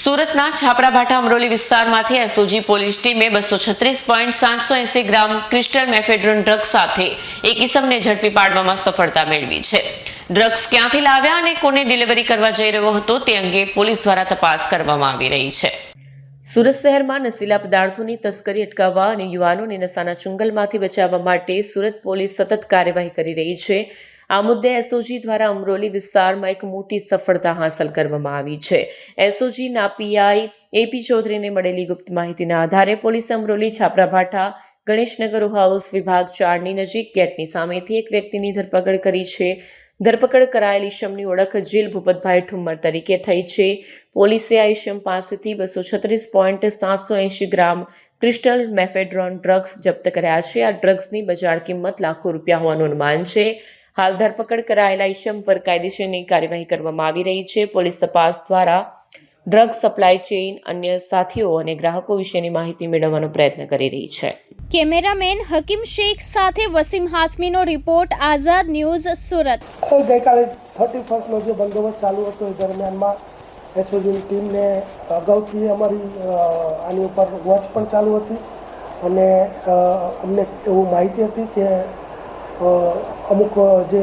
સુરતના છાપરાભાઠા અમરોલી વિસ્તારમાંથી SOG police ટીમે બસો છત્રીસ પોઈન્ટ સાતસો એસી ગ્રામ ક્રિસ્ટલ મેફેડ્રોન ડ્રગ્સ સાથે એક ઇસમને ઝડપી પાડવામાં સફળતા મેળવી છે. ડ્રગ્સ ક્યાંથી લાવ્યા અને કોને ડિલિવરી કરવા જઈ રહ્યો હતો તે અંગે પોલીસ દ્વારા તપાસ કરવામાં આવી રહી છે. સુરત શહેરમાં નશીલા પદાર્થોની તસ્કરી અટકાવવા અને યુવાનોને નશાના ચુંગલમાંથી બચાવવા માટે સુરત પોલીસ સતત કાર્યવાહી કરી રહી છે. આ મુદ્દે એસઓજી દ્વારા અમરોલી વિસ્તારમાં એક મોટી સફળતા હાંસલ કરવામાં આવી છે. એસઓજીના પીઆઈ એપી ચૌધરીને મળેલી ગુપ્ત માહિતીના આધારે પોલીસે અમરોલી છાપરાભાઠા ગણેશનગર હાઉસ વિભાગ ચારની નજીક ગેટની સામેથી એક વ્યક્તિની ધરપકડ કરી છે. ધરપકડ કરાયેલ ઈશમની ઓળખ જીલ ભૂપતભાઈ ઠુમ્મર તરીકે થઈ છે. પોલીસે આ ઈશમ પાસેથી બસો છત્રીસ પોઈન્ટ સાતસો એંશી ગ્રામ ક્રિસ્ટલ મેફેડ્રોન ડ્રગ્સ જપ્ત કર્યા છે. આ ડ્રગ્સની બજાર કિંમત લાખો રૂપિયા હોવાનું અનુમાન છે. હાલ ધરપકડ કરાયેલા ઈશમ પર કાયદેસરની કાર્યવાહી કરવામાં આવી રહી છે. પોલીસ તપાસ દ્વારા ડ્રગ સપ્લાય ચેઇન અન્ય સાથીઓ અને ગ્રાહકો વિશેની માહિતી મેળવવાનો પ્રયત્ન કરી રહી છે. કેમેરામેન હકીમ શેખ સાથે વસીમ હાસમીનો રિપોર્ટ આઝાદ ન્યૂઝ સુરત. ગઈકાલે થર્ટી ફર્સ્ટનો જે બંદોબસ્ત ચાલુ હતો એ દરમિયાનમાં એસઓજીની ટીમને અગાઉથી અમારી આની ઉપર વોચ પણ ચાલુ હતી. અને અમને એવું માહિતી હતી કે અમુક જે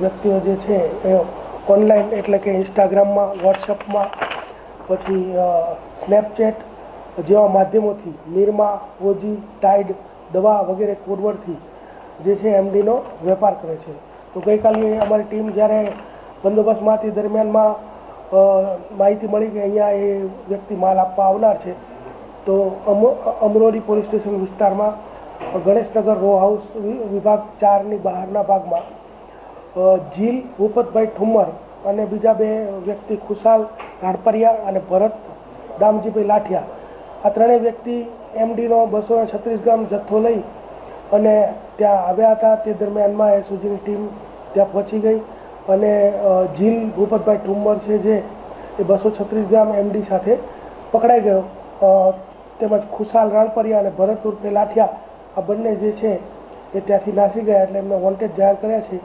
વ્યક્તિઓ જે છે, એ ઓનલાઈન એટલે કે ઇન્સ્ટાગ્રામમાં વોટ્સઅપમાં પછી સ્નેપચેટ જેવા માધ્યમોથી નિરમા, ઓજી ટાઈડ દવા વગેરે કોડવર્ડથી જે છે એમડીનો વેપાર કરે છે. તો ગઈકાલે અમારી ટીમ જ્યારે બંદોબસ્તમાંથી દરમિયાનમાં માહિતી મળી કે અહીંયા એ વ્યક્તિ માલ આપવા આવનાર છે, તો અમ, અમરોલી પોલીસ સ્ટેશન વિસ્તારમાં ગણેશનગર રો હાઉસ વિભાગ ચારની બહારના ભાગમાં જીલ ભૂપતભાઈ ઠુમ્મર અને બીજા બે વ્યક્તિ ખુશાલ રાણપરિયા અને ભરત દામજીભાઈ લાઠિયા. આ ત્રણેય વ્યક્તિ એમડીનો બસો છત્રીસ ગ્રામ જથ્થો લઈ અને ત્યાં આવ્યા હતા. તે દરમિયાનમાં એસઓજીની ટીમ ત્યાં પહોંચી ગઈ અને જીલ ભૂપતભાઈ ઠુમ્મર છે જે એ બસો છત્રીસ ગ્રામ એમડી સાથે પકડાઈ ગયો. તેમજ ખુશાલ રાણપરિયા અને ભરત ઉર્ફે લાઠિયા આ બંને જે છે એ ત્યાંથી નાસી ગયા એટલે એમને વોન્ટેડ જાહેર કર્યા છે.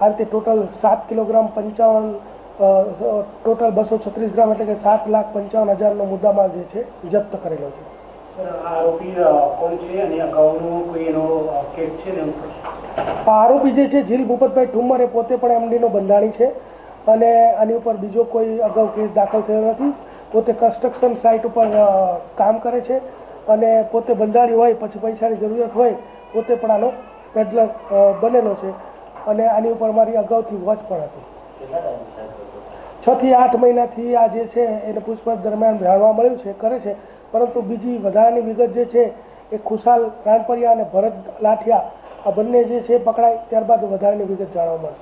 આ રીતે ટોટલ સાત કિલોગ્રામ પંચાવન ટોટલ બસો છત્રીસ ગ્રામ એટલે કે સાત લાખ પંચાવન હજારનો મુદ્દામાલ જે છે જપ્ત કરેલો છે. આરોપી જે છે જીલ ભૂપતભાઈ ઠુમ્મર એ પોતે પણ એમડીનો બંધાણી છે અને આની ઉપર બીજો કોઈ અગાઉ કેસ દાખલ થયો નથી. પોતે કન્સ્ટ્રક્શન સાઇટ ઉપર કામ કરે છે. અને પોતે બંધાણી હોય પછી પૈસાની જરૂરિયાત હોય પોતે પણ આનો પેડલર બનેલો છે. અને આની ઉપર મારી અગાઉથી વોચ પણ હતી. છ થી આઠ મહિનાથી આ જે છે એને પૂછપરછ દરમિયાન જાણવા મળ્યું છે કરે છે. પરંતુ બીજી વધારાની વિગત જે છે એ ખુશાલ રાણપરિયા અને ભરત લાઠિયા આ બંને જે છે પકડાય ત્યારબાદ વધારાની વિગત જાણવા મળશે.